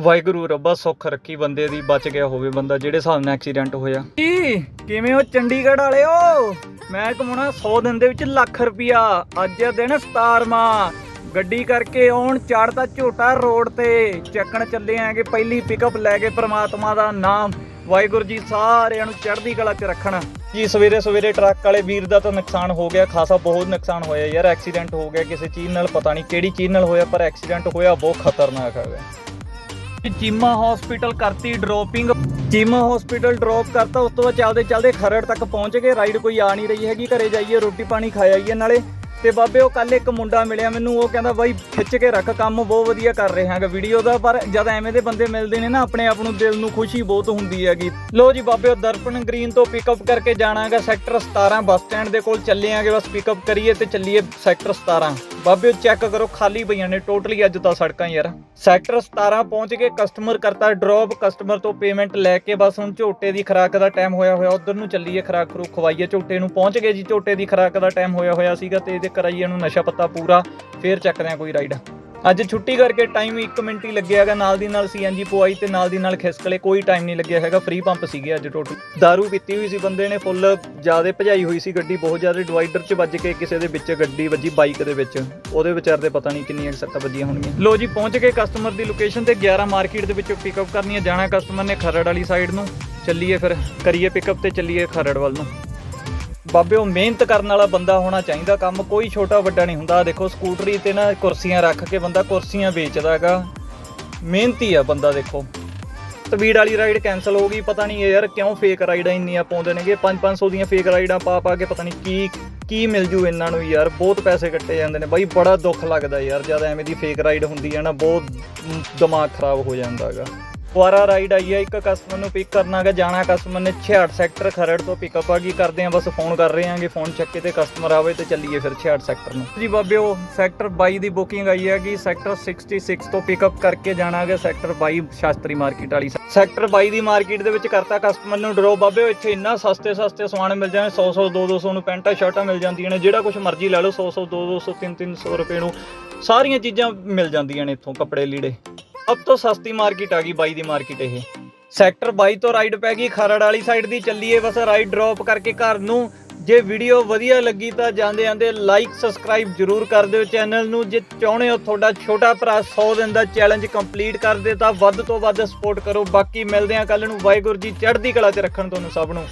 ਵਾਹਿਗੁਰੂ ਰੱਬਾ ਸੁੱਖ ਰੱਖੀ ਬੰਦੇ ਦੀ ਬਚ ਗਿਆ ਹੋਵੇ ਬੰਦਾ ਜਿਹੜੇ ਹਿਸਾਬ ਨਾਲ ਐਕਸੀਡੈਂਟ ਹੋਇਆ। ਕੀ ਕਿਵੇਂ ਹੋ ਚੰਡੀਗੜ੍ਹ ਵਾਲਿਓ? ਮੈਂ ਕਮਾਉਣਾ 100 ਦਿਨ ਦੇ ਵਿੱਚ ਲੱਖ ਰੁਪਿਆ ਅੱਜ ਆ ਦਿਨ 17ਵਾਂ ਗੱਡੀ ਕਰਕੇ ਆਉਣ ਚੜਦਾ ਝੋਟਾ ਰੋਡ ਤੇ। ਚੱਕਣ ਚੱਲੇ ਆਂਗੇ ਪਹਿਲੀ ਪਿਕਅਪ ਲੈ ਕੇ ਪ੍ਰਮਾਤਮਾ ਦਾ ਨਾਮ। ਵਾਹਿਗੁਰੂ ਜੀ ਸਾਰਿਆਂ ਨੂੰ ਚੜ੍ਹਦੀ ਕਲਾ 'ਚ ਰੱਖਣ। ਜੀ ਸਵੇਰੇ ਸਵੇਰੇ ਟਰੱਕ ਵਾਲੇ ਵੀਰ ਦਾ ਤਾਂ ਨੁਕਸਾਨ ਹੋ ਗਿਆ ਖਾਸਾ ਬਹੁਤ ਨੁਕਸਾਨ ਹੋਇਆ ਯਾਰ ਐਕਸੀਡੈਂਟ ਹੋ ਗਿਆ ਕਿਸੇ ਚੀਜ਼ ਨਾਲ ਪਤਾ ਨਹੀਂ ਕਿਹੜੀ ਚੀਜ਼ ਨਾਲ ਹੋਇਆ ਪਰ ਐਕਸੀਡੈਂਟ ਹੋਇਆ ਬਹੁਤ ਖਤਰਨਾਕ ਹੈਗਾ। ਚੀਮਾ ਹਸਪੀਟਲ ਕਰਤੀ ਡ੍ਰੌਪਿੰਗ ਚੀਮਾ ਹਸਪੀਟਲ ਡ੍ਰੌਪ ਕਰਤਾ, ਉਸ ਤੋਂ ਬਾਅਦ ਚੱਲਦੇ ਚੱਲਦੇ ਖਰੜ ਤੱਕ ਪਹੁੰਚ ਗਏ। ਰਾਈਡ ਕੋਈ ਆ ਨਹੀਂ ਰਹੀ ਹੈਗੀ, ਘਰੇ ਜਾਈਏ, ਰੋਟੀ ਪਾਣੀ ਖਾ ਆਈਏ ਨਾਲੇ। ਤੇ ਬਾਬੇ, ਉਹ ਕੱਲ ਇੱਕ ਮੁੰਡਾ ਮਿਲਿਆ ਮੈਨੂੰ, ਉਹ ਕਹਿੰਦਾ, ਬਾਈ, ਖਿੱਚ ਕੇ ਰੱਖ ਕੰਮ, ਬਹੁਤ ਵਧੀਆ ਕਰ ਰਹੇ ਹਾਂਗਾ ਵੀਡੀਓ ਦਾ। ਪਰ ਜਦ ਐਵੇਂ ਦੇ ਬੰਦੇ ਮਿਲਦੇ ਨੇ ਨਾ, ਆਪਣੇ ਆਪ ਨੂੰ ਦਿਲ ਨੂੰ ਖੁਸ਼ੀ ਬਹੁਤ ਹੁੰਦੀ ਹੈਗੀ। ਲੋ ਜੀ ਬਾਬੇ, ਉਹ ਦਰਪਣ ਗ੍ਰੀਨ ਤੋਂ ਪਿਕਅਪ ਕਰਕੇ ਜਾਣਾਗਾ ਸੈਕਟਰ 17 ਬੱਸ ਸਟੈਂਡ ਦੇ ਕੋਲ ਚੱਲੇ ਆਂਗੇ, ਬਸ ਪਿਕਅਪ ਕਰੀਏ ਤੇ ਚੱਲੀਏ ਸੈਕਟਰ 17 ਬਾਬੇ ਚੈੱਕ ਕਰੋ, ਖਾਲੀ ਪਈਆਂ ਨੇ ਟੋਟਲੀ ਅੱਜ ਤਾਂ ਸੜਕਾਂ ਯਾਰ। ਸੈਕਟਰ 17 ਪਹੁੰਚ ਕੇ ਕਸਟਮਰ ਕਰਤਾ ਡ੍ਰੌਪ ਕਸਟਮਰ ਤੋਂ ਪੇਮੈਂਟ ਲੈ ਕੇ ਬਸ ਹੁਣ ਝੋਟੇ ਦੀ ਖਰਾਕ ਦਾ ਟਾਈਮ ਹੋਇਆ ਹੋਇਆ, ਉਧਰ ਨੂੰ ਚੱਲੀਏ, ਖਰਾਕ ਖਰੂ ਖਵਾਈਏ, ਝੋਟੇ ਨੂੰ ਪਹੁੰਚ ਗਏ ਜੀ, ਝੋਟੇ ਦੀ ਖਰਾਕ ਦਾ ਟਾਈਮ ਹੋਇਆ ਹੋਇਆ ਸੀਗਾ ਤੇ ਇਹਦੇ ਕਰਾਈਏ ਨੂੰ ਨਸ਼ਾ ਪੱਤਾ ਪੂਰਾ, ਫੇਰ ਚੱਕਦੇ ਆ ਕੋਈ ਰਾਈਡ ਅੱਜ ਛੁੱਟੀ ਕਰਕੇ ਟਾਈਮ 1 ਮਿੰਟ ਹੀ ਲੱਗਿਆ ਹੈਗਾ। ਨਾਲ ਦੀ ਨਾਲ ਸੀਐਨਜੀ ਪਵਾਈ ਤੇ ਨਾਲ ਦੀ ਨਾਲ ਖਿਸਕਲੇ, ਕੋਈ ਟਾਈਮ ਨਹੀਂ ਲੱਗਿਆ ਹੈਗਾ। ਫ੍ਰੀ ਪੰਪ ਸੀਗੇ ਅੱਜ ਟੋਟਲ दारू ਪੀਤੀ ਹੋਈ ਸੀ ਬੰਦੇ ਨੇ ਫੁੱਲ ਜਿਆਦੇ ਭਜਾਈ ਹੋਈ ਸੀ ਗੱਡੀ, ਬਹੁਤ ਜ਼ਿਆਦਾ ਡਿਵਾਈਡਰ 'ਚ ਵੱਜ ਕੇ ਕਿਸੇ ਦੇ ਵਿੱਚ ਗੱਡੀ ਵੱਜੀ ਬਾਈਕ ਦੇ ਵਿੱਚ। ਉਹਦੇ ਵਿਚਾਰ ਦੇ ਪਤਾ ਨਹੀਂ ਕਿੰਨੀਆਂ ਸੱਟਾਂ ਵੱਜੀਆਂ ਹੋਣਗੀਆਂ। ਲੋ ਜੀ, ਪਹੁੰਚ ਕੇ ਕਸਟਮਰ ਦੀ ਲੋਕੇਸ਼ਨ ਤੇ 11 ਮਾਰਕੀਟ ਦੇ ਵਿੱਚੋਂ ਪਿਕਅਪ ਕਰਨੀ ਹੈ। ਜਾਣਾ ਕਸਟਮਰ ਨੇ ਖਰੜ ਵਾਲੀ ਸਾਈਡ ਨੂੰ। ਚੱਲੀਏ ਫਿਰ, ਕਰੀਏ ਪਿਕਅਪ ਤੇ ਚੱਲੀਏ ਖਰੜ ਵੱਲ ਨੂੰ। ਬਾਬੇ, ਉਹ ਮਿਹਨਤ ਕਰਨ ਵਾਲਾ ਬੰਦਾ ਹੋਣਾ ਚਾਹੀਦਾ, ਕੰਮ ਕੋਈ ਛੋਟਾ ਵੱਡਾ ਨਹੀਂ ਹੁੰਦਾ। ਦੇਖੋ, ਸਕੂਟਰੀ ਤੇ ਨਾ ਕੁਰਸੀਆਂ ਰੱਖ ਕੇ ਬੰਦਾ ਕੁਰਸੀਆਂ ਵੇਚਦਾ ਹੈਗਾ ਮਿਹਨਤੀ ਆ ਬੰਦਾ ਦੇਖੋ। ਤਵੀੜ ਵਾਲੀ ਰਾਈਡ ਕੈਨਸਲ ਹੋ ਗਈ, ਪਤਾ ਨਹੀਂ ਯਾਰ ਕਿਉਂ ਫੇਕ ਰਾਈਡਾਂ ਇੰਨੀਆਂ ਪਾਉਂਦੇ ਨੇਗੇ। 5-500 ਦੀਆਂ ਫੇਕ ਰਾਈਡਾਂ ਪਾ ਪਾ ਕੇ ਪਤਾ ਨਹੀਂ ਕੀ ਕੀ ਮਿਲ ਜੂ ਇਹਨਾਂ ਨੂੰ ਯਾਰ। ਬਹੁਤ ਪੈਸੇ ਕੱਟੇ ਜਾਂਦੇ ਨੇ ਬਾਈ, ਬੜਾ ਦੁੱਖ ਲੱਗਦਾ ਯਾਰ, ਜਦ ਐਵੇਂ ਦੀ ਫੇਕ ਰਾਈਡ ਹੁੰਦੀ ਹੈ ਨਾ, ਬਹੁਤ ਦਿਮਾਗ ਖਰਾਬ ਹੋ ਜਾਂਦਾ ਹੈਗਾ ਦੁਬਾਰਾ ਰਾਈਡ ਆਈ ਹੈ ਇੱਕ ਕਸਟਮਰ ਨੂੰ ਪਿਕ ਕਰਨਾਗਾ ਜਾਣਾ ਕਸਟਮਰ ਨੇ 66 ਸੈਕਟਰ ਖਰੜ ਤੋਂ ਪਿਕਅਪ ਆ ਗਈ, ਕਰਦੇ ਆ ਬਸ ਫੋਨ ਕਰ ਰਹੇ ਆਂਗੇ ਫੋਨ ਚੱਕੇ ਤੇ ਕਸਟਮਰ ਆਵੇ ਤੇ ਚੱਲੀਏ ਫਿਰ 66 ਸੈਕਟਰ ਨੂੰ। ਜੀ ਬਾਬਿਓ ਸੈਕਟਰ 22 ਦੀ ਬੁਕਿੰਗ ਆਈ ਹੈ ਕਿ ਸੈਕਟਰ 66 ਤੋਂ ਪਿਕਅਪ ਕਰਕੇ ਜਾਣਾਗਾ ਸੈਕਟਰ 22 ਸ਼ਾਸਤਰੀ ਮਾਰਕੀਟ ਵਾਲੀ ਸੈਕਟਰ 22 ਦੀ ਮਾਰਕੀਟ ਦੇ ਵਿੱਚ ਕਰਤਾ ਕਸਟਮਰ ਨੂੰ ਡਰੋ, ਬਾਬੇ ਇੱਥੇ ਇੰਨਾ ਸਸਤੇ ਸਸਤੇ ਸਮਾਨ ਮਿਲ ਜਾਂਦੇ 100 100 200 200 ਨੂੰ ਪੈਂਟਾਂ, ਸ਼ਰਟਾਂ ਮਿਲ ਜਾਂਦੀਆਂ ਨੇ, ਜਿਹੜਾ ਕੁਝ ਮਰਜ਼ੀ ਲੈ ਲਓ 100 100 200 200 3 300 ਰੁਪਏ ਨੂੰ ਸਾਰੀਆਂ ਚੀਜ਼ਾਂ ਮਿਲ ਜਾਂਦੀਆਂ ਨੇ ਇੱਥੋਂ ਕੱਪੜੇ ਲੀੜੇ। ਸਭ ਤੋਂ ਸਸਤੀ ਮਾਰਕੀਟ ਆ ਗਈ ਬਾਈ ਦੀ ਮਾਰਕੀਟ ਇਹ। ਸੈਕਟਰ 22 ਤੋਂ ਰਾਈਡ ਪੈ ਗਈ, ਖਰੜ ਵਾਲੀ ਸਾਈਡ ਦੀ ਚੱਲੀਏ, ਬਸ ਰਾਈਡ ਡ੍ਰੌਪ ਕਰਕੇ ਘਰ ਨੂੰ। ਜੇ ਵੀਡੀਓ ਵਧੀਆ ਲੱਗੀ ਤਾਂ ਜਾਂਦੇ ਜਾਂਦੇ ਲਾਈਕ ਸਬਸਕ੍ਰਾਈਬ ਜਰੂਰ ਕਰ ਦਿਓ ਚੈਨਲ ਨੂੰ। ਜੇ ਚਾਹੁੰਦੇ ਹੋ ਤੁਹਾਡਾ ਛੋਟਾ ਭਰਾ 100 ਦਿਨ ਦਾ ਚੈਲੰਜ ਕੰਪਲੀਟ ਕਰ ਦੇ ਤਾਂ ਵੱਧ ਤੋਂ ਵੱਧ ਸਪੋਰਟ ਕਰੋ। ਬਾਕੀ ਮਿਲਦੇ ਆ ਕੱਲ ਨੂੰ। ਵਾਹਿਗੁਰੂ ਜੀ, ਚੜ੍ਹਦੀ ਕਲਾ 'ਚ ਰੱਖਣ ਤੁਹਾਨੂੰ ਸਭ ਨੂੰ।